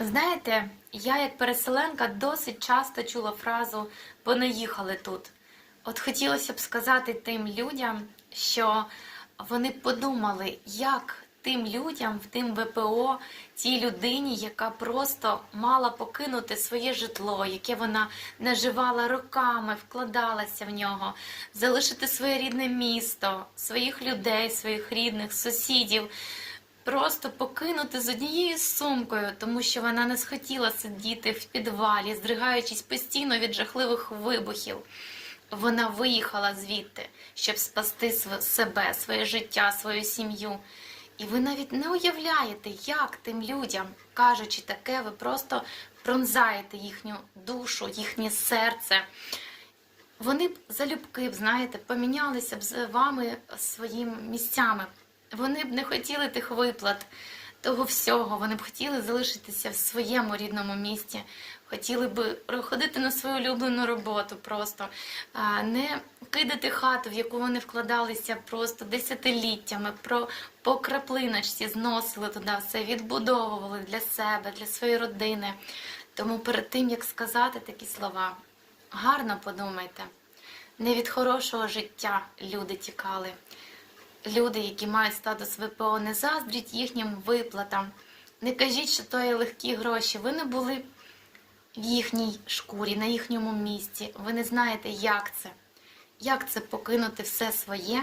Знаєте, я як переселенка досить часто чула фразу понаїхали тут. От хотілося б сказати тим людям, що вони подумали, як тим людям, в тим ВПО, тій людині, яка просто мала покинути своє житло, яке вона наживала роками, вкладалася в нього, залишити своє рідне місто, своїх людей, своїх рідних, сусідів просто покинути з однією сумкою, тому що вона не схотіла сидіти в підвалі, здригаючись постійно від жахливих вибухів. Вона виїхала звідти, щоб спасти себе, своє життя, свою сім'ю. І ви навіть не уявляєте, як тим людям, кажучи таке, ви просто пронзаєте їхню душу, їхнє серце. Вони б залюбки б, знаєте, помінялися б з вами своїми місцями. Вони б не хотіли тих виплат, того всього. Вони б хотіли залишитися в своєму рідному місті, хотіли б ходити на свою улюблену роботу просто, не кидати хату, в яку вони вкладалися просто десятиліттями, про по краплиночці зносили туди все, відбудовували для себе, для своєї родини. Тому перед тим, як сказати такі слова, гарно подумайте. Не від хорошого життя люди тікали. Люди, які мають статус ВПО, не заздріть їхнім виплатам. Не кажіть, що то є легкі гроші. Ви не були в їхній шкурі, на їхньому місці. Ви не знаєте, як це. Як це покинути все своє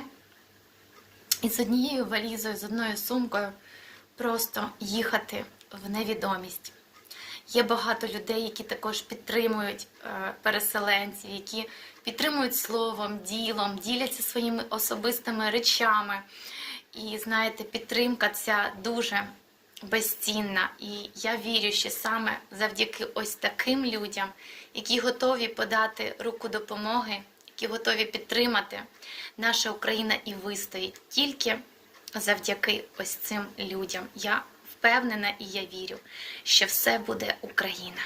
і з однією валізою, з одною сумкою просто їхати в невідомість. Є багато людей, які також підтримують е, переселенців, які підтримують словом, ділом, діляться своїми особистими речами. І знаєте, підтримка ця дуже безцінна. І я вірю, що саме завдяки ось таким людям, які готові подати руку допомоги, які готові підтримати, наша Україна і вистоїть тільки завдяки ось цим людям. Я впевнена і я вірю, що все буде Україна.